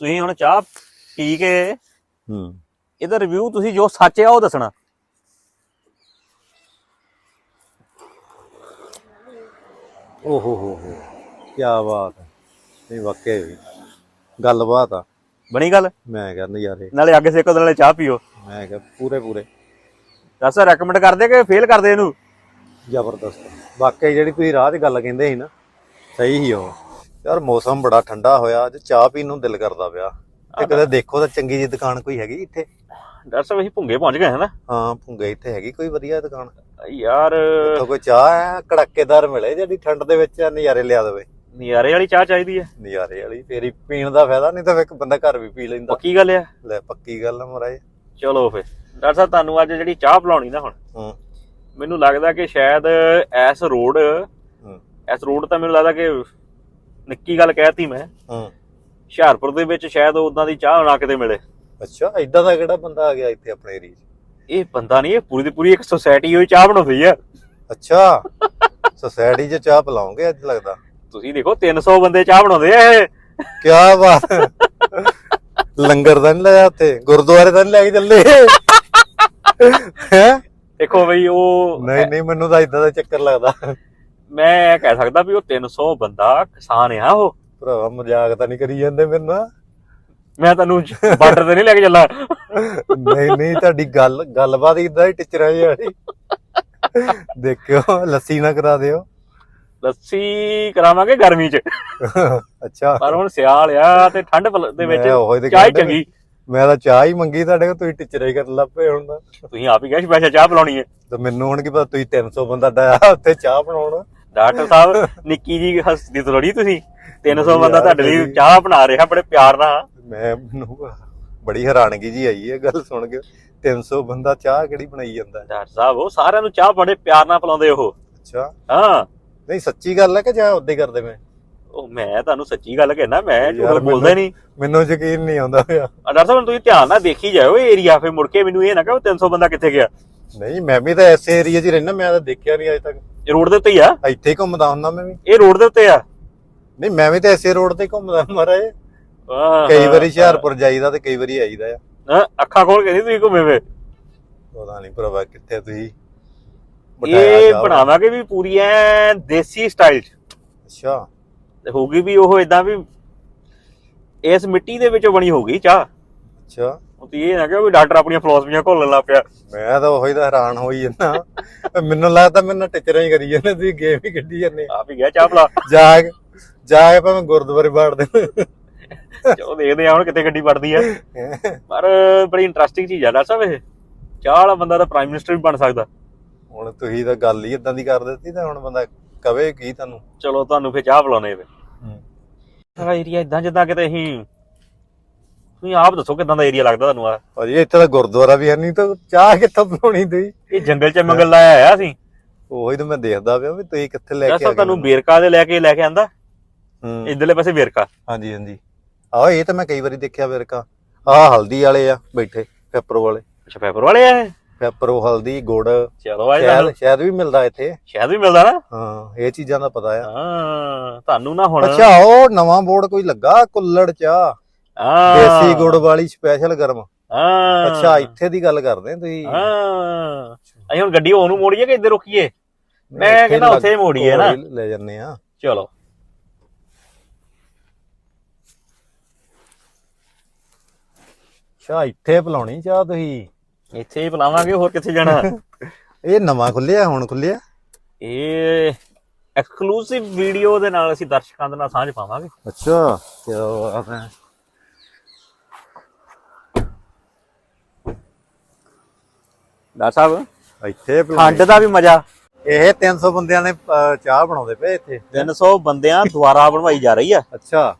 ਤੁਸੀਂ ਹੁਣ ਚਾਹ ਪੀ ਕੇ ਹੂੰ। ਇਹਦਾ ਰਿਵਿਊ ਤੁਸੀਂ ਜੋ ਸੱਚ ਆ ਉਹ ਦੱਸਣਾ। ਓ ਹੋ ਹੋ ਹੋ ਕੀ ਬਾਤ ਹੈ ਨਹੀਂ ਵਾਕਿਆ ਵੀ ਗੱਲਬਾਤ ਆ। ਬਣੀ ਗੱਲ? ਮੈਂ ਕਿਹਾ ਨਜ਼ਾਰੇ। ਨਾਲੇ ਅੱਗੇ ਸੇਕੋ ਨਾਲੇ ਚਾਹ ਪੀਓ। ਮੈਂ ਕਿਹਾ ਪੂਰੇ ਪੂਰੇ। ਦੱਸ ਰეკਮੈਂਡ ਕਰਦੇ ਕਿ ਫੇਲ ਕਰਦੇ ਇਹਨੂੰ? ਜ਼ਬਰਦਸਤ। ਵਾਕਿਆ ਜਿਹੜੀ ਤੁਸੀਂ ਰਾਹ 'ਚ ਗੱਲ ਕਹਿੰਦੇ ਸੀ ਨਾ ਸਹੀ ਹੀ ਉਹ। ਯਾਰ ਮੌਸਮ ਬੜਾ ਠੰਡਾ ਹੋਇਆ ਅੱਜ ਚਾਹ ਪੀਣ ਨੂੰ ਦਿਲ ਕਰਦਾ ਪਿਆ। ਤੇ ਕਦੇ ਦੇਖੋ ਤਾਂ ਚੰਗੀ ਜੀ ਦੁਕਾਨ ਕੋਈ ਹੈਗੀ ਇੱਥੇ? ਡਾਕਟਰ ਸਾਹਿਬ ਅਸੀਂ ਭੁੰਗੇ ਪਹੁੰਚ ਗਏ ਹਨਾ? ਹਾਂ ਭੁੰਗੇ ਇੱਥੇ ਹੈਗੀ ਕੋਈ ਵਧੀਆ ਦੁਕਾਨ? ਯਾਰ ਇੱਥੋਂ ਕੋਈ ਚਾਹ ਹੈ ਕੜਾਕੇਦਾਰ ਮਿਲੇ ਜਿਹੜੀ ਠੰਡ ਦੇ ਵਿੱਚ ਨਜ਼ਾਰੇ ਲਿਆ ਦੇਵੇ। ਨਜ਼ਾਰੇ ਵਾਲੀ ਚਾਹ ਚਾਹੀਦੀ ਹੈ। ਨਜ਼ਾਰੇ ਵਾਲੀ ਫੇਰ ਹੀ ਪੀਣ ਦਾ ਫਾਇਦਾ ਨਹੀਂ ਤਾਂ ਫਿਰ ਇੱਕ ਬੰਦਾ ਘਰ ਵੀ ਪੀ ਲੈਂਦਾ। ਪੱਕੀ ਗੱਲ ਆ। ਲੈ ਪੱਕੀ ਗੱਲ ਆ ਮਹਾਰਾਜ। ਚਲੋ ਫੇ ਡਾਕਟਰ ਸਾਹਿਬ ਤੁਹਾਨੂੰ ਅੱਜ ਜਿਹੜੀ ਚਾਹ ਪਿਲਾਉਣੀ ਨਾ ਹੁਣ ਹੂੰ। ਮੈਨੂੰ ਲੱਗਦਾ ਕਿ ਸ਼ਾਇਦ ਐਸ ਰੋਡ ਐਸ ਰੋਡ ਤਾਂ ਮੈਨੂੰ ਲੱਗਦਾ ਕਿ ਨਿੱਕੀ ਗੱਲ ਕਹਿਤੀ ਮੈਂ। ਹੂੰ। ਹੁਸ਼ਿਆਰਪੁਰ ਦੇ ਵਿੱਚ ਸ਼ਾਇਦ ਉਦਾਂ ਦੀ ਚਾਹ ਨਾ ਕਿਤੇ ਮਿਲੇ। ਅੱਛਾ ਇਦਾਂ ਦਾ ਕਿਹੜਾ ਬੰਦਾ ਆ ਗਿਆ ਇੱਥੇ ਆਪਣੇ ਏਰੀਏ 'ਚ? ਇਹ ਬੰਦਾ ਨਹੀਂ ਇਹ ਪੂਰੀ ਦੀ ਪੂਰੀ ਇੱਕ ਸੁਸਾਇਟੀ ਹੋਈ ਚਾਹ ਬਣਾਉਂਦੀ ਆ। ਅੱਛਾ ਸੋਸਾਇਟੀ 'ਚ ਚਾਹ ਪਿਲਾਉਂਗੇ ਅੱਜ ਲੱਗਦਾ। ਤੁਸੀਂ ਦੇਖੋ 300 ਬੰਦੇ ਚਾਹ ਬਣਾਉਂਦੇ ਆ ਇਹ। ਕੀ ਬਾਤ। ਲੰਗਰ ਤਾਂ ਨਹੀਂ ਲਾਇਆ ਉੱਥੇ ਗੁਰਦੁਆਰੇ ਤਾਂ ਨਹੀਂ ਲੈ ਕੇ ਚੱਲੇ। ਹੈ? ਦੇਖੋ ਬਈ ਉਹ ਨਹੀਂ ਨਹੀਂ ਮੈਨੂੰ ਤਾਂ ਇਦਾਂ ਦਾ ਚੱਕਰ ਲੱਗਦਾ। ਮੈਂ ਇਹ ਕਹਿ ਸਕਦਾ ਵੀ ਉਹ 300 ਬੰਦਾ ਕਿਸਾਨ ਆ ਉਹ। ਭਰਾਵਾ ਮਜ਼ਾਕ ਤਾਂ ਨਹੀਂ ਕਰੀ ਜਾਂਦੇ ਮੇਰੇ ਨਾਲ? ਮੈਂ ਤੁਹਾਨੂੰ ਬਾਰਡਰ ਤੇ ਨਹੀਂ ਲੈ ਕੇ ਚੱਲਾਂ। ਨਹੀਂ ਨਹੀਂ ਤੁਹਾਡੀ ਗੱਲ ਗੱਲਬਾਤ ਇਦਾਂ ਹੀ ਟਿਚਰਾਂ ਵਾਲੀ। ਦੇਖਿਓ ਲੱਸੀ ਨਾ ਕਰਾ ਦਿਓ। ਲੱਸੀ ਕਰਾਵਾਂਗੇ ਗਰਮੀ 'ਚ। ਅੱਛਾ। ਪਰ ਹੁਣ ਸਿਆਲ ਆ ਤੇ ਠੰਡ ਦੇ ਵਿੱਚ ਚਾਹ ਚੰਗੀ। ਮੈਂ ਤਾਂ ਚਾਹ ਹੀ ਮੰਗੀ ਤੁਹਾਡੇ ਕੋਲ ਤੁਸੀਂ ਟਿਚਰਾਂ ਕਰਨ ਲੱਗ ਪਏ ਹੁਣ ਤੁਸੀਂ ਆਪ ਹੀ ਕਿਹਾ ਸਪੈਸ਼ਲ ਚਾਹ ਪਿਲਾਉਣੀ ਹੈ। ਤੇ ਮੈਨੂੰ ਹੁਣ ਕੀ ਪਤਾ ਤੁਸੀਂ 300 ਬੰਦਾ ਡਾਇਆ ਉੱਥੇ ਚਾਹ ਬਣਾਉਣ। ਡਾਕਟਰ ਸਾਹਿਬ ਨਿੱਕੀ ਜੀ ਹਸਤੀ ਥੋੜੀ ਤੁਸੀਂ। 300 ਯਾਰ, ਬੰਦਾ ਤੁਹਾਡੇ ਲਈ ਚਾਹ ਬਣਾ ਰਿਹਾ ਬੜੇ ਪਿਆਰ ਨਾਲ। ਮੈਂ ਮੈਨੂੰ ਬੜੀ ਹੈਰਾਨਗੀ ਜੀ ਆਈ ਇਹ ਗੱਲ ਸੁਣ ਕੇ। 300 ਬੰਦਾ ਚਾਹ ਕਿਹੜੀ ਬਣਾਈ ਜਾਂਦਾ ਹੈ? ਡਾਕਟਰ ਸਾਹਿਬ ਉਹ ਸਾਰਿਆਂ ਨੂੰ ਚਾਹ ਬੜੇ ਪਿਆਰ ਨਾਲ ਪਿਲਾਉਂਦੇ ਉਹ। ਅੱਛਾ। ਹਾਂ। ਨਹੀਂ ਸੱਚੀ ਗੱਲ ਹੈ ਕਿ ਜਾਂ ਉਦਾਂ ਹੀ ਕਰਦੇ ਮੈਂ? ਉਹ ਮੈਂ ਤੁਹਾਨੂੰ ਸੱਚੀ ਗੱਲ ਕਹਿਣਾ ਮੈਂ ਝੂਠ ਬੋਲਦਾ ਨਹੀਂ। ਮੈਨੂੰ ਯਕੀਨ ਨਹੀਂ ਆਉਂਦਾ ਪਿਆ। ਡਾਕਟਰ ਸਾਹਿਬ ਤੁਸੀਂ ਧਿਆਨ ਨਾਲ ਦੇਖੀ ਜਾਓ ਇਹ ਏਰੀਆ ਫੇ ਮੁੜ ਕੇ ਮੈਨੂੰ ਇਹ ਨਾ ਕਹੋ 300 ਬੰਦਾ ਕਿੱਥੇ ਗਿਆ। ਨਹੀਂ ਮੈਂ ਵੀ ਤਾਂ ਐਸੇ ਏਰੀਆ 'ਚ ਹੀ ਰਹਿਣਾ ਮੈਂ ਤਾਂ ਦੇਖਿਆ ਨਹੀਂ ਅਜੇ ਤੱਕ। ਇਹ ਰੋਡ ਦੇ ਉੱਤੇ ਹੀ ਆ? ਇੱਥੇ ਹੀ ਘੁੰਮਦਾ ਹੁੰਦਾ ਮੈਂ ਵੀ। ਇਹ ਰੋਡ ਦੇ ਉੱਤੇ ਆ? ਨਹੀਂ ਮੈਂ ਵੀ ਤਾਂ ਐਸੇ ਰੋਡ ਤੇ ਹੀ ਘੁੰਮਦਾ ਮਹਾਰਾਜ। ਆਹ, ਕਈ ਵਾਰੀ ਹੁਸ਼ਿਆਰਪੁਰ ਜਾਈਦਾ ਤੇ ਕਈ ਵਾਰੀ ਆਈਦਾ ਆ। ਹਾਂ, ਅੱਖਾਂ ਖੋਲ ਕੇ ਨਹੀਂ ਤੁਸੀਂ ਘੁੰਮੇ ਵੇ ਪਤਾ ਨਹੀਂ ਭਰਾਵਾ ਕਿੱਥੇ ਤੁਸੀਂ। ਬਿਠਾਇਆ ਇਹ ਜਾ। ਵਾ। ਬਣਾਵਾਂਗੇ ਵੀ ਪੂਰੀ ਐ ਦੇਸੀ ਸਟਾਈਲ ਚ। ਅੱਛਾ। ਤੇ ਹੋਊਗੀ ਵੀ ਉਹ ਇਦਾਂ ਵੀ ਇਸ ਮਿੱਟੀ ਦੇ ਵਿੱਚੋਂ ਬਣੀ ਹੋਊਗੀ ਚਾਹ। ਅੱਛਾ। ਉਹ ਤੇ ਇਹ ਨਾ ਕਿ ਡਾਕਟਰ ਆਪਣੀਆਂ ਫਲਸਫੀਆਂ ਘੋਲਣ ਲੱਗ ਪਿਆ। ਮੈਂ ਤਾਂ ਉਹੀ ਤਾਂ ਹੈਰਾਨ ਹੋਈ ਜਾਂਦਾ। ਮੈਨੂੰ ਲੱਗਦਾ ਮੇਰੇ ਨਾਲ ਟਿਚਰਾਂ ਹੀ ਕਰੀ ਜਾਂਦੇ ਤੁਸੀਂ ਗੇਮ ਹੀ ਖੇਡੀ ਜਾਂਦੇ। ਆਪ ਹੀ ਗਿਆ ਚਾਹ ਪਲਾ ਜਾ ਕੇ ਜਾ ਕੇ ਭਾਵੇਂ ਗੁਰਦੁਆਰੇ ਬਾੜ ਦੇ ਚਲੋ ਦੇਖਦੇ ਆ ਹੁਣ ਕਿੱਥੇ ਗੱਡੀ ਵੜਦੀ ਆ। ਪਰ ਬੜੀ ਇੰਟਰਸਟਿੰਗ ਚੀਜ਼ ਆ ਡਾਕਟਰ ਸਾਹਿਬ ਇਹ। ਚਾਹ ਵਾਲਾ ਬੰਦਾ ਤਾਂ ਪ੍ਰਾਈਮ ਮਿਨਿਸਟਰ ਵੀ ਬਣ ਸਕਦਾ। ਹੁਣ ਤੁਸੀਂ ਤਾਂ ਗੱਲ ਹੀ ਇਦਾਂ ਦੀ ਕਰ ਦਿੱਤੀ ਤਾਂ ਹੁਣ ਬੰਦਾ ਕਵੇ ਕੀ ਤੁਹਾਨੂੰ। ਚਲੋ ਤੁਹਾਨੂੰ ਫੇ ਚਾਹ ਪਿਲਾਉਣੇ ਵੇ ਸਾਰਾ ਏਰੀਆ ਇਦਾਂ ਜਿੱਦਾਂ ਕਿਤੇ ਅਸੀਂ ਤੁਸੀਂ ਆਪ ਦੱਸੋ ਕਿਦਾਂ ਦਾ ਏਰੀਆ ਲੱਗਦਾ ਤੁਹਾਨੂੰ ਆ? ਭਾਜੀ ਇੱਥੇ ਤਾਂ ਗੁਰਦੁਆਰਾ ਵੀ ਹੈ ਨਹੀਂ ਤਾਂ ਚਾਹ ਕਿੱਥੋਂ ਬਣਾਉਣੀ ਤੁਸੀਂ? ਇਹ ਜੰਗਲ ਚ ਮੰਗਲ ਲਾਇਆ ਆਇਆ ਅਸੀਂ ਉਹੀ ਤਾਂ ਮੈਂ ਦੇਖਦਾ ਪਿਆ ਵੀ ਤੁਸੀਂ ਕਿੱਥੇ ਲੈ ਕੇ ਆ ਗਏ ਤੁਹਾਨੂੰ ਬੇਰਕਾ ਦੇ ਲੈ ਕੇ ਲੈ ਕੇ ਆਂਦਾ? ਹੂੰ। ਇਧਰਲੇ ਪਾਸੇ ਬੇਰਕਾ। ਹਾਂਜੀ ਹਾਂਜੀ। ਆਹ ਇਹ ਤਾਂ ਮੈਂ ਕਈ ਵਾਰੀ ਦੇਖਿਆ ਵੇਰਕਾ ਆਹ ਹਲਦੀ ਵਾਲੇ ਆ ਬੈਠੇ ਪੈਪਰੋ ਵਾਲੇ। ਅੱਛਾ ਪੇਪਰ ਵਾਲੇ ਆ? ਪੈਪਰੋ ਹਲਦੀ ਗੁੜ। ਚਲੋ ਆ ਤੁਹਾਨੂੰ। ਸ਼ਾਇਦ ਸ਼ਾਇਦ ਵੀ ਮਿਲਦਾ ਇੱਥੇ। ਸ਼ਾਇਦ ਵੀ ਮਿਲਦਾ ਨਾ? ਹਾਂ ਇਹ ਚੀਜ਼ਾਂ ਦਾ ਪਤਾ ਆ। ਹਾਂ ਤੁਹਾਨੂੰ ਨਾ ਹੁਣ ਅੱਛਾ ਉਹ ਨਵਾਂ ਬੋਰਡ ਕੋਈ ਲੱਗਾ ਕੁੱਲੜ ਚਾਹ ਹਾਂ। ਦੇਸੀ ਗੁੜ ਵਾਲੀ ਸਪੈਸ਼ਲ ਗਰਮ। ਹਾਂ। ਅੱਛਾ ਇੱਥੇ ਦੀ ਗੱਲ ਕਰਦੇ ਆ ਤੁਸੀਂ। ਹਾਂ। ਅਸੀਂ ਹੁਣ ਗੱਡੀ ਉਹਨੂੰ ਮੋੜੀਏ ਕਿ ਇੱਧਰ ਰੁਕੀਏ? ਮੈਂ ਕਹਿੰਦਾ ਉੱਥੇ ਹੀ ਮੋੜੀਏ ਨਾ। ਲੈ ਜੰਨੇ ਆ ਚਲੋ। ਅੱਛਾ ਇੱਥੇ ਬੁਲਾਉਣੀ ਚਾਹ ਤੁਸੀਂ? ਇੱਥੇ ਹੀ ਬੁਲਾਵਾਂਗੇ ਹੋਰ ਕਿੱਥੇ ਜਾਣਾ? ਇਹ ਨਵਾਂ ਖੁੱਲਿਆ ਹੁਣ ਖੁੱਲਿਆ ਇਹ ਐਕਸਕਲੂਸਿਵ ਵੀਡੀਓ ਦੇ ਨਾਲ ਅਸੀਂ ਦਰਸ਼ਕਾਂ ਦੇ ਨਾਲ ਸਾਂਝ ਪਾਵਾਂਗੇ। ਅੱਛਾ ਕੀ ਬਾਤ ਡਾਕਟਰ ਸਾਹਿਬ ਇੱਥੇ ਬੁਲਾਉਣੀ ਦਾ ਵੀ ਮਜ਼ਾ। ਇਹ 300 ਬੰਦਿਆਂ ਨੇ ਅਹ, ਚਾਹ ਬਣਾਉਂਦੇ ਪਏ ਇੱਥੇ। 300 ਬੰਦਿਆਂ ਦੁਆਰਾ ਬਣਵਾਈ ਜਾ ਰਹੀ ਆ। ਅੱਛਾ।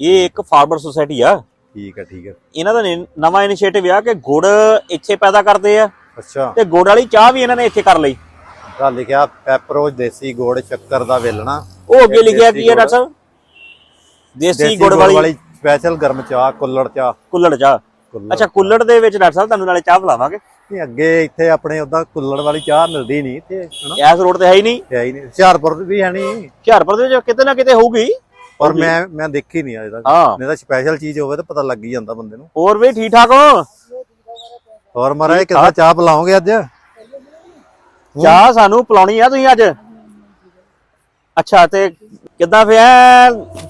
ਇਹ ਇੱਕ ਫਾਰਮਰ ਸੁਸਾਇਟੀ ਆ। ਠੀਕ ਹੈ ਠੀਕ ਹੈ ਇਹਨਾਂ ਦਾ ਨੀ- ਨਵਾਂ ਇਨੀਸ਼ੀਏਟਿਵ ਆ ਕਿ ਗੁੜ ਇੱਥੇ ਪੈਦਾ ਕਰਦੇ ਆ। ਅੱਛਾ। ਤੇ ਗੁੜ ਵਾਲੀ ਚਾਹ ਵੀ ਇਹਨਾਂ ਨੇ ਇੱਥੇ ਕਰ ਲਈ। ਤਾਂ ਲਿਖਿਆ ਪੈਪਰੋ ਦੇਸੀ ਗੁੜ ਸ਼ੱਕਰ ਦਾ ਵੇਲਣਾ। ਉਹ ਅੱਗੇ ਲਿਖਿਆ ਕੀ ਹੈ ਡਾਕਟਰ ਸਾਹਿਬ? ਦੇਸੀ ਦੇਸੀ ਗੁੜ ਵਾਲੀ ਸਪੈਸ਼ਲ ਗਰਮ ਚਾਹ ਕੁੱਲੜ ਚਾਹ। ਕੁੱਲੜ ਚਾਹ। ਕੁੱਲੜ ਅੱਛਾ ਕੁੱਲੜ ਦੇ ਵਿੱਚ ਡਾਕਟਰ ਸਾਹਿਬ ਤੁਹਾਨੂੰ ਨਾਲੇ ਚਾਹ ਪਿਲਾਵਾਂਗੇ। ਨਹੀਂ ਅੱਗੇ ਇੱਥੇ ਆਪਣੇ ਉਦਾਂ ਕੁੱਲੜ ਵਾਲੀ ਚਾਹ ਮਿਲਦੀ ਨਹੀਂ ਇੱਥੇ ਹਨਾ? ਇਸ ਰੋਡ ਤੇ ਹੈ ਹੀ ਨਹੀਂ? ਹੈ ਹੀ ਨਹੀਂ। ਹੁਸ਼ਿਆਰਪੁਰ ਵੀ ਹੈ ਨਹੀਂ। ਹੁਸ਼ਿਆਰਪੁਰ ਦੇ ਵਿੱਚ ਕਿਤੇ ਨਾ ਕਿਤੇ ਹੋਊਗੀ। ਪਰ। ਮੈਂ ਮੈਂ ਦੇਖੀ ਨਹੀਂ ਅਜੇ ਤੱਕ। ਹਾਂ। ਨਹੀਂ ਤਾਂ ਸਪੈਸ਼ਲ ਚੀਜ਼ ਹੋਵੇ ਤਾਂ ਪਤਾ ਲੱਗ ਹੀ ਜਾਂਦਾ ਬੰਦੇ ਨੂੰ। ਹੋਰ ਵੀ ਠੀਕ ਠਾਕ ਹੋ? ਹੋਰ ਮਹਾਰਾਜ ਕਿੱਦਾਂ ਚਾਹ ਪਿਲਾਓਗੇ ਅੱਜ? ਚਾਹ ਸਾਨੂੰ ਪਿਲਾਉਣੀ ਆ ਤੁਸੀਂ ਅੱਜ। ਅੱਛਾ ਤੇ ਕਿੱਦਾਂ ਫੇ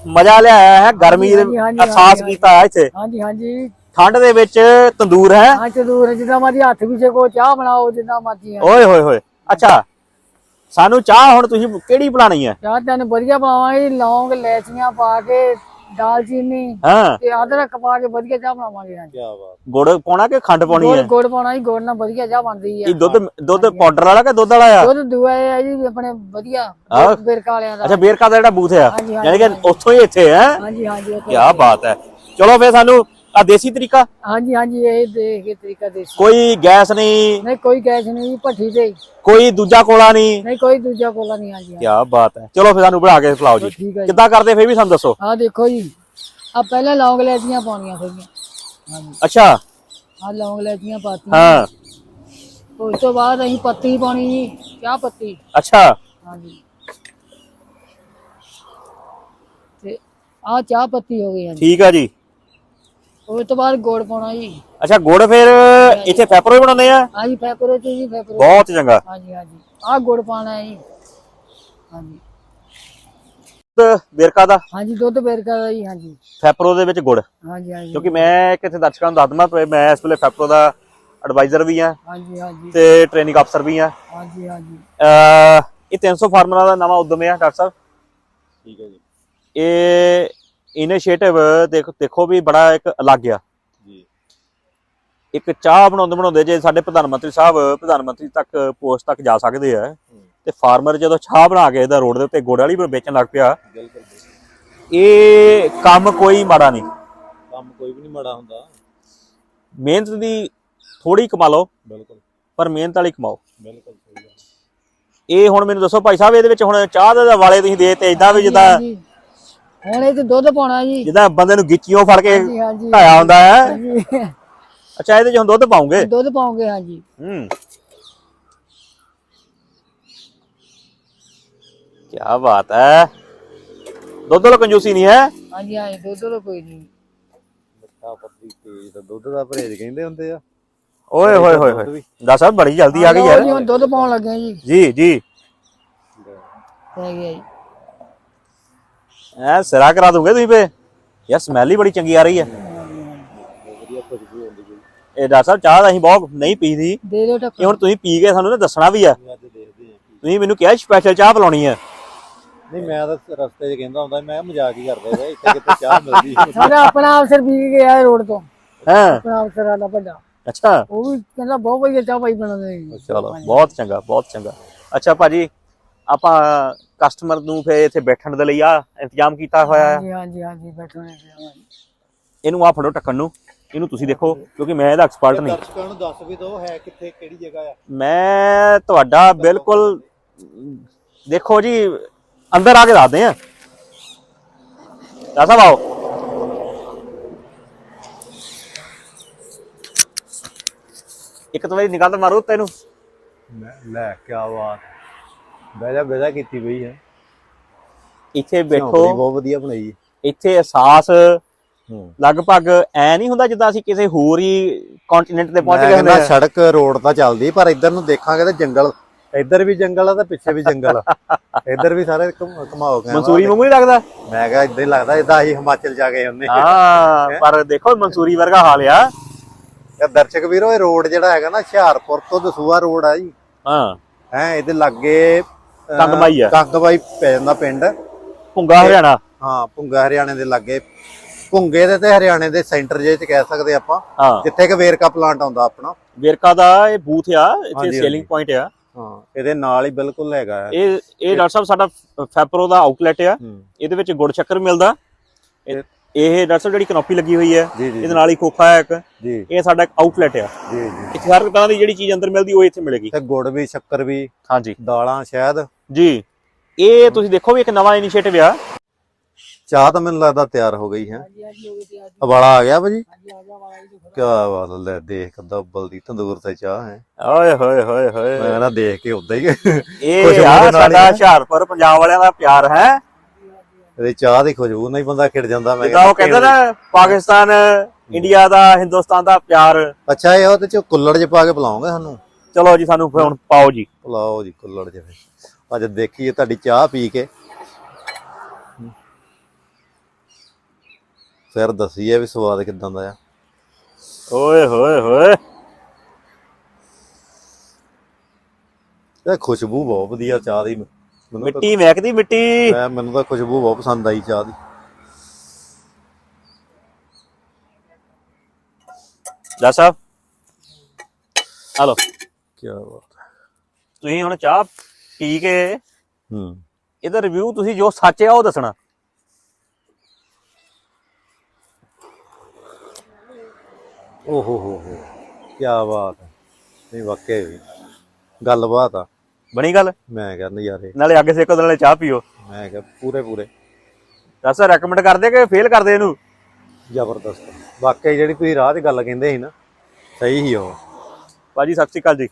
ਮਜ਼ਾ ਲਿਆਇਆ ਹੈ? ਗਰਮੀ ਦੇ ਅਹਿਸਾਸ ਕੀਤਾ ਹੈ ਇੱਥੇ? ਹਾਂਜੀ ਹਾਂਜੀ। ਠੰਡ ਦੇ ਵਿੱਚ ਤੰਦੂਰ ਹੈ? ਹਾਂ ਤੰਦੂਰ ਜਿੱਦਾਂ ਮਰਜ਼ੀ ਹੱਥ ਵੀ ਕੋ ਚਾਹ ਬਣਾਓ ਜਿੱਦਾਂ ਮਰਜ਼ੀ ਓਏ ਹੋਏ ਹੋਏ। ਅੱਛਾ ਸਾਨੂੰ ਚਾਹ ਹੁਣ ਤੁਸੀਂ ਕਿਹੜੀ ਬਣਾਣੀ ਹੈ? ਚਾਹ ਤੈਨੂੰ ਵਧੀਆ ਬਣਾਵਾਂਗੇ ਲੌਂਗ ਲੈਚੀਆਂ ਪਾ ਕੇ ਦਾਲਚੀਨੀ ਹਾਂ। ਤੇ ਅਦਰਕ ਪਾ ਕੇ ਵਧੀਆ ਚਾਹ ਬਣਾਵਾਂਗੇ ਹਾਂਜੀ ਕੀ ਬਾਤ। ਗੁੜ ਪਾਉਣਾ ਕਿ ਖੰਡ ਪਾਉਣੀ ਹੈ? ਗੁੜ ਪਾਉਣਾ ਜੀ ਗੁੜ ਨਾਲ ਵਧੀਆ ਚਾਹ ਬਣਦੀ ਹੈ। ਇਹ ਦੁੱਧ ਦੁੱਧ ਪਾਊਡਰ ਵਾਲਾ ਕਿ ਦੁੱਧ ਵਾਲਾ ਆ? ਦੁੱਧ ਦੂਆ ਹੈ ਜੀ ਆਪਣੇ ਵਧੀਆ। ਬਿਰਕ ਵਾਲਿਆਂ ਦਾ। ਅੱਛਾ ਬੇਰਕਾ ਦਾ ਜਿਹੜਾ ਬੂਥ ਆ। ਯਾਨੀ ਕਿ ਉੱਥੋਂ ਹੀ ਇੱਥੇ ਹੈ। ਹਾਂਜੀ ਹਾਂਜੀ ਕੀ ਬਾਤ ਹੈ। ਚਲੋ ਫੇ ਸਾਨੂੰ ਆ ਦੇਸੀ ਤਰੀਕਾ? ਹਾਂਜੀ ਹਾਂਜੀ ਇਹ ਦੇਖ ਕੇ ਤਰੀਕਾ ਦੇ ਕੋਈ ਗੈਸ ਨਹੀਂ। ਨਹੀਂ ਕੋਈ ਗੈਸ ਨਹੀਂ ਜੀ ਭੱਠੀ ਤੇ। ਹੀ। ਕੋਈ ਦੂਜਾ ਕੋਲਾ ਨਹੀਂ। ਨਹੀਂ ਕੋਈ ਦੂਜਾ ਕੋਲਾ ਨਹੀਂ ਹਾਂਜੀ ਕੀ ਬਾਤ ਹੈ। ਚਲੋ ਫੇ ਸਾਨੂੰ ਬਣਾ ਕੇ ਖਿਲਾਓ ਜੀ। ਠੀਕ ਹੈ ਜੀ। ਕਿੱਦਾਂ ਕਰਦੇ ਫੇ ਵੀ ਸਾਨੂੰ ਦੱਸੋ। ਆਹ ਦੇਖੋ ਜੀ। ਆ ਪਹਿਲਾਂ ਲੌਂਗ ਲੈਚੀਆਂ ਪਾਉਣੀਆਂ ਸੀਗੀਆਂ। ਹਾਂਜੀ। ਅੱਛਾ। ਆ ਲੌਂਗ ਲੈਚੀਆਂ ਪਾਤੀਆਂ। ਹਾਂ। ਉਸ ਤੋਂ ਬਾਅਦ ਅਸੀਂ ਪੱਤੀ ਪਾਉਣੀ ਜੀ ਚਾਹ ਪੱਤੀ। ਅੱਛਾ। ਹਾਂਜੀ। ਤੇ ਆ ਚਾਹ ਪੱਤੀ ਹੋ ਗਈ ਹਾਂਜੀ। ਠੀਕ ਆ ਜੀ। ਉਸ ਤੋਂ ਬਾਅਦ ਗੁੜ ਪਾਉਣਾ ਜੀ। ਅੱਛਾ ਗੁੜ ਫਿਰ ਇੱਥੇ ਪੈਪਰੋ ਬਣਾਉਂਦੇ ਆ? ਹਾਂਜੀ ਫੈਪਰੋ ਚ ਜੀ ਫੈਪਰੋ ਬਹੁਤ ਚੰਗਾ। ਹਾਂਜੀ ਹਾਂਜੀ। ਆ ਗੁੜ ਪਾਉਣਾ ਹੈ ਜੀ। ਹਾਂਜੀ। ਦੁੱਧ ਬੇਰਕਾ ਦਾ? ਹਾਂਜੀ ਦੁੱਧ ਬੇਰਕਾ ਦਾ ਜੀ ਹਾਂਜੀ। ਫੈਪਰੋ ਦੇ ਵਿੱਚ ਗੁੜ। ਹਾਂਜੀ ਹਾਂਜੀ। ਕਿਉਂਕਿ ਮੈਂ ਕਿਤੇ ਦਰਸ਼ਕਾਂ ਨੂੰ ਦੱਸ ਦਵਾਂ ਤੇ ਮੈਂ ਇਸ ਵੇਲੇ ਫੈਪਰੋ ਦਾ ਐਡਵਾਈਜ਼ਰ ਵੀ ਆ ਹਾਂਜੀ ਹਾਂਜੀ। ਤੇ ਟ੍ਰੇਨਿੰਗ ਅਫਸਰ ਵੀ ਆ। ਹਾਂਜੀ ਹਾਂਜੀ। ਅਹ ਇਹ 300 ਫਾਰਮਰਾਂ ਦਾ ਨਵਾਂ ਉਦਮ ਹੈ ਡਾਕਟਰ ਸਾਹਿਬ। ਠੀਕ ਹੈ ਜੀ। ਇਹ ਇਨੀਸ਼ੀਏਟਿਵ ਦੇਖ ਦੇਖੋ ਵੀ ਬੜਾ ਇੱਕ ਅਲੱਗ ਆ। ਜੀ। ਇੱਕ ਚਾਹ ਬਣਾਉਂਦੇ ਬਣਾਉਂਦੇ ਜੇ ਸਾਡੇ ਪ੍ਰਧਾਨ ਮੰਤਰੀ ਸਾਹਿਬ ਪ੍ਰਧਾਨ ਮੰਤਰੀ ਤੱਕ ਪੋਸਟ ਤੱਕ ਜਾ ਸਕਦੇ ਆ। ਤੇ ਫਾਰਮਰ ਜਦੋਂ ਚਾਹ ਬਣਾ ਕੇ ਇਹਦਾ ਰੋਡ ਦੇ ਉੱਤੇ ਗੁੜ ਵਾਲੀ ਵੇਚਣ ਲੱਗ ਪਿਆ। ਬਿਲਕੁਲ ਇਹ ਕੰਮ ਕੋਈ ਮਾੜਾ ਨਹੀਂ। ਕੰਮ ਕੋਈ ਵੀ ਨਹੀਂ ਮਾੜਾ ਹੁੰਦਾ। ਮਿਹਨਤ ਦੀ ਥੋੜੀ ਕਮਾ ਲਓ ਬਿਲਕੁਲ। ਪਰ ਮਿਹਨਤ ਵਾਲੀ ਕਮਾਓ। ਬਿਲਕੁਲ ਸਹੀ ਗੱਲ। ਇਹ ਹੁਣ ਮੈਨੂੰ ਦੱਸੋ ਭਾਈ ਸਾਹਿਬ ਇਹਦੇ ਵਿੱਚ ਹੁਣ ਚਾਹ ਦੇ ਵਾਲੇ ਤੁਸੀਂ ਦੇ ਤੇ ਇਦਾਂ ਵੀ ਜਿੱਦਾਂ। ਹੁਣ ਇਹ ਤੇ ਦੁੱਧ ਪਾਉਣਾ ਜੀ। ਜਿੱਦਾਂ ਬੰਦੇ ਨੂੰ ਗਿੱਚੀਆਂ ਫੜ ਕੇ ਹਾਂਜੀ ਹਾਂਜੀ। ਢਾਇਆ ਹੁੰਦਾ ਹੈ। ਹਾਂਜੀ। ਅੱਛਾ ਇਹਦੇ ਚ ਹੁਣ ਦੁੱਧ ਪਾਉਂਗੇ? ਦੁੱਧ ਪਾਉਂਗੇ ਹਾਂਜੀ। ਹੂੰ। ਕੀ ਬਾਤ ਹੈ। ਦੁੱਧ ਲੋ ਕੰਜੂਸੀ ਨਹੀਂ ਹੈ? ਹਾਂਜੀ ਹਾਂਜੀ ਦੁੱਧ ਤਾਂ ਕੋਈ ਨਹੀਂ। ਮਿੱਠਾ ਪੱਤੀ ਤੇਜ਼ ਤਾਂ ਦੁੱਧ ਦਾ ਪਰਹੇਜ ਕਹਿੰਦੇ ਹੁੰਦੇ ਆ। ਓਏ ਹੋਏ ਹੋਏ ਹੋਏ। ਦਾ ਸਾਹਿਬ ਬੜੀ ਜਲਦੀ ਆ ਗਈ ਲਓ ਯਾਰ। ਜੀ, ਹੁਣ ਦੁੱਧ ਪਾਉਣ ਲੱਗੇ ਆ ਜੀ। ਜੀ ਜੀ। ਪੈ ਗਿਆ ਜੀ। ਐ ਸਿਰਾ ਕਰਾ ਦੂੰਗੇ ਤੁਸੀਂ ਫੇ ਯਾਰ ਸਮੈਲ ਹੀ ਬੜੀ ਚੰਗੀ ਆ ਰਹੀ ਹੈ। ਇਹ ਡਾਕਟਰ ਸਾਹਿਬ ਚਾਹ ਤਾਂ ਅਸੀਂ ਬਹੁਤ ਨਹੀਂ ਪੀਦੀ। ਦੇ ਦਿਓ ਇਹ ਟੱਕਰ ਹੁਣ ਤੁਸੀਂ ਪੀ ਕੇ ਸਾਨੂੰ ਨਾ ਦੱਸਣਾ ਵੀ ਆ ਤੁਸੀਂ ਮੈਨੂੰ ਕਿਹਾ ਸਪੈਸ਼ਲ ਚਾਹ ਪਿਲਾਉਣੀ ਆ ਨਹੀਂ ਮੈਂ ਤਾਂ ਰਸਤੇ 'ਚ ਕਹਿੰਦਾ ਹੁੰਦਾ ਮੈਂ ਮਜ਼ਾਕ ਹੀ ਕਰਦਾ ਇੱਥੇ ਕਿਤੇ ਚਾਹ ਮਿਲਦੀ ਸਾਡਾ ਆਪਣਾ ਅਫਸਰ ਪੀ ਕੇ ਗਿਆ ਰੋਡ ਤੋਂ। ਹਾਂ? ਆਪਣਾ ਅਫਸਰ ਸਾਡਾ ਵੱਡਾ। ਅੱਛਾ। ਉਹ ਵੀ ਕਹਿੰਦਾ ਬਹੁਤ ਵਧੀਆ ਚਾਹ ਪਾਈ ਬਣਾਉਂਦੇ ਨੇ। ਚਲੋ ਬਹੁਤ ਚੰਗਾ ਬਹੁਤ ਚੰਗਾ। ਅੱਛਾ ਭਾਜੀ ਆਪਾਂ ਕਸਟਮਰ ਨੂੰ ਫੇ ਇੱਥੇ ਬੈਠਣ ਦੇ ਲਈ ਆ ਇੰਤਜ਼ਾਮ ਕੀਤਾ ਹੋਇਆ ਹੈ। ਹਾਂਜੀ ਹਾਂਜੀ ਹਾਂਜੀ ਬੈਠਣੇ ਇਹਨੂੰ ਆ ਫੜੋ ਟੱਕਣ ਨੂੰ। ਇਹਨੂੰ ਤੁਸੀਂ ਦੇਖੋ ਕਿਉਂਕਿ ਮੈਂ ਇਹਦਾ ਐਕਸਪਰਟ ਨਹੀਂ। ਦਰਸ਼ਕਾਂ ਨੂੰ ਦੱਸ ਵੀ ਦਿਓ ਹੈ ਕਿੱਥੇ ਕਿਹੜੀ ਜਗ੍ਹਾ ਆ। ਮੈਂ ਤੁਹਾਡਾ ਬਿਲਕੁਲ ਦੇਖੋ ਜੀ ਅੰਦਰ ਆ ਕੇ ਦੱਸਦੇ ਆ ਦੱਸਾ ਬਾਓ। ਇੱਕ ਤਾਂ ਵਾਰੀ ਨਿਕਾਲ ਮਾਰੋ ਤੈਨੂੰ ਲੈ ਕੀ ਬਾਤ। ਬਹਿ ਜਾ ਬਹਿ ਜਾ ਕੀਤੀ ਪਈ ਹੈ ਇੱਥੇ ਝੌਂਪੜੀ ਬੈਠੋ। ਬਹੁਤ ਵਧੀਆ ਬਣਾਈ ਇੱਥੇ ਅਹਿਸਾਸ ਹੂੰ। ਲਗਭਗ ਐ ਨਹੀਂ ਹੁੰਦਾ ਜਿੱਦਾਂ ਅਸੀਂ ਕਿਸੇ ਹੋਰ ਹੀ ਕੰਟੀਨੈਂਟ ਤੇ ਪਹੁੰਚ ਗਏ ਹੁੰਦੇ ਆ। ਸੜਕ ਰੋਡ ਤਾਂ ਚੱਲਦੀ ਪਰ ਇੱਧਰ ਨੂੰ ਦੇਖਾਂਗੇ ਤਾਂ ਜੰਗਲ। ਇੱਧਰ ਵੀ ਜੰਗਲ ਆ ਤੇ ਪਿੱਛੇ ਵੀ ਜੰਗਲ ਆ। ਇੱਧਰ ਵੀ ਸਾਰੇ ਘੁਮ- ਘੁਮਾਓ ਗਏ ਮਨਸੂਰੀ ਵਾਂਗੂ ਲੱਗਦਾ? ਮੈਂ ਕਿਹਾ ਇਦਾਂ ਹੀ ਲੱਗਦਾ ਇਦਾਂ ਅਸੀਂ ਹਿਮਾਚਲ ਜਾ ਕੇ ਹੁੰਦੇ ਹਾਂ ਪਰ ਦੇਖੋ ਮਨਸੂਰੀ ਵਰਗਾ ਹਾਲ ਆ। ਯਾਰ ਦਰਸ਼ਕ ਵੀਰੋ ਇਹ ਰੋਡ ਜਿਹੜਾ ਹੈਗਾ ਨਾ ਹੁਸ਼ਿਆਰਪੁਰ ਤੋਂ ਦਸੂਆ ਰੋਡ ਆ ਜੀ। ਹਾਂ। ਹੈ ਇਹਦੇ ਲਾਗੇ ਕੰਗਬਾਈ ਆ। ਕੰਗਬਾਈ ਪੈ ਜਾਂਦਾ ਪਿੰਡ। ਭੁੰਗਾ ਹਰਿਆਣਾ। ਹਾਂ ਭੁੰਗਾ ਹਰਿਆਣੇ ਦੇ ਲਾਗੇ। ਭੁੰਗੇ ਦੇ ਤੇ ਹਰਿਆਣੇ ਦੇ ਸੈਂਟਰ ਜੇ ਚ ਕਹਿ ਸਕਦੇ ਆਪਾਂ। ਜਿੱਥੇ ਕਿ ਵੇਰਕਾ ਪਲਾਂਟ ਆਉਂਦਾ ਆਪਣਾ। ਵੇਰਕਾ ਦਾ ਇਹ ਬੂਥ ਆ ਇੱਥੇ ਸੇਲਿੰਗ ਪੁਆਇੰਟ ਆ। ਹਾਂ ਇਹਦੇ ਨਾਲ ਹੀ ਬਿਲਕੁਲ ਹੈਗਾ। ਇਹ ਇਹ ਡਾਕਟਰ ਸਾਹਿਬ ਸਾਡਾ ਫੈਪਰੋ ਦਾ ਆਊਟਲੈਟ ਆ। ਇਹਦੇ ਵਿੱਚ ਗੁੜ ਸ਼ੱਕਰ ਮਿਲਦਾ। ਇਹ ਸਾਹਿਬ ਜਿਹੜੀ ਕਨੋਪੀ ਲੱਗੀ ਹੋਈ ਹੈ ਇਹਦੇ ਨਾਲ ਹੀ ਖੋਖਾ ਹੈ ਇੱਕ। ਇਹ ਸਾਡਾ ਇੱਕ ਆਊਟਲੈਟ ਆ। ਜੀ ਜੀ। ਇੱਥੇ ਹਰ ਤਰ੍ਹਾਂ ਦੀ ਜਿਹੜੀ ਚੀਜ਼ ਅੰਦਰ ਮਿਲਦੀ ਉਹ ਇੱਥੇ ਮਿਲੇਗੀ। ਤੇ ਗੁੜ ਵੀ ਸ਼ੱਕਰ ਵੀ ਹਾਂਜੀ। ਦਾਲਾਂ ਸ਼ਹਿਦ। ਜੀ। ਇਹ ਤੁਸੀਂ ਦੇਖੋ ਵੀ ਇੱਕ ਨਵਾਂ ਇਨੀਸ਼ੀਏਟਿਵ ਆ। ਚਾਹ ਤਾਂ ਮੈਨੂੰ ਲੱਗਦਾ ਤਿਆਰ ਹੋ ਗਈ ਹੈ। ਉਬਾਲਾ ਆ ਗਿਆ ਭਾਜੀ? ਕੀ ਬਾਤ ਲੈ ਦੇਖ ਕਿੱਦਾਂ ਉਬਲਦੀ ਤੰਦੂਰ ਤੇ ਚਾਹ ਹੈ। ਓਏ ਹੋਏ ਹੋਏ ਹੋਏ। ਮੈਂ ਨਾ ਦੇਖ ਕੇ ਉਦਾਂ ਹੀ। ਇਹ ਆ ਸਾਡਾ। ਹੁਸ਼ਿਆਰਪੁਰ ਪੰਜਾਬ ਵਾਲਿਆਂ ਦਾ ਪਿਆਰ ਹੈ। ਇਹਦੇ ਚਾਹ ਦੀ ਖੁਸ਼ਬੂ ਨਾਲ ਹੀ ਬੰਦਾ ਖਿੜ ਜਾਂਦਾ ਮੈਂ ਜਿੱਦਾਂ ਉਹ ਕਹਿੰਦੇ ਨਾ ਪਾਕਿਸਤਾਨ ਇੰਡੀਆ ਦਾ ਹਿੰਦੁਸਤਾਨ ਦਾ ਪਿਆਰ। ਅੱਛਾ ਇਹ ਉਹਦੇ ਚ ਕੁੱਲੜ ਚ ਪਾ ਕੇ ਪਿਲਾਉਂਗੇ ਸਾਨੂੰ? ਚਲੋ ਜੀ ਸਾਨੂੰ ਹੁਣ ਪਾਓ ਜੀ। ਪਿਲਾਓ ਜੀ ਕੁੱਲੜ ਚ ਫਿਰ। ਅੱਜ ਦੇਖੀਏ ਤੁਹਾਡੀ ਚਾਹ ਪੀ ਕੇ। ਫਿਰ ਦਸੀਏ ਵੀ ਸਵਾਦ ਕਿਦਾਂ ਦਾ ਆ। ਓਏ ਹੋਏ ਹੋਏ। ਇਹ ਖੁਸ਼ਬੂ ਬਹੁਤ ਵਧੀਆ ਚਾਹ ਦੀ। ਮਿੱਟੀ ਮਹਿਕਦੀ ਮਿੱਟੀ। ਮੈਂ ਮੈਨੂੰ ਤਾਂ ਖੁਸ਼ਬੂ ਬਹੁਤ ਪਸੰਦ ਆਈ ਚਾਹ ਦੀ। ਜਾ ਸਾਹਿਬ। ਹਲੋ। ਕੀ ਬਾਤ ਹੈ। ਤੁਸੀਂ ਹੁਣ ਚਾਹ ਪੀ ਕੇ ਹੂੰ। ਇਹਦਾ ਰਿਵਿਊ ਤੁਸੀਂ ਜੋ ਸੱਚ ਆ ਉਹ ਦੱਸਣਾ। ਓ ਹੋ ਹੋ ਹੋ। ਕੀ ਬਾਤ ਹੈ। ਨਹੀਂ ਵਾਕਿਆ ਹੀ। ਗੱਲਬਾਤ ਆ। ਬਣੀ ਗੱਲ? ਮੈਂ ਕਿਹਾ ਨਜ਼ਾਰੇ ਨਾਲੇ ਅੱਗੇ ਸੇਕੋ ਨਾਲੇ ਚਾਹ ਪੀਓ। ਮੈਂ ਕਿਹਾ ਪੂਰੇ ਪੂਰੇ। ਦੱਸ ਰეკਮੈਂਡ ਕਰਦੇ ਕਿ ਫੇਲ ਕਰਦੇ ਇਹਨੂੰ? ਜ਼ਬਰਦਸਤ। ਵਾਕਿਆ ਹੀ ਜਿਹੜੀ ਤੁਸੀਂ ਰਾਹ 'ਚ ਗੱਲ ਕਹਿੰਦੇ ਸੀ ਨਾ ਸਹੀ ਹੀ ਉਹ। ਭਾਜੀ ਸਤਿ ਸ਼੍ਰੀ ਅਕਾਲ ਜੀ।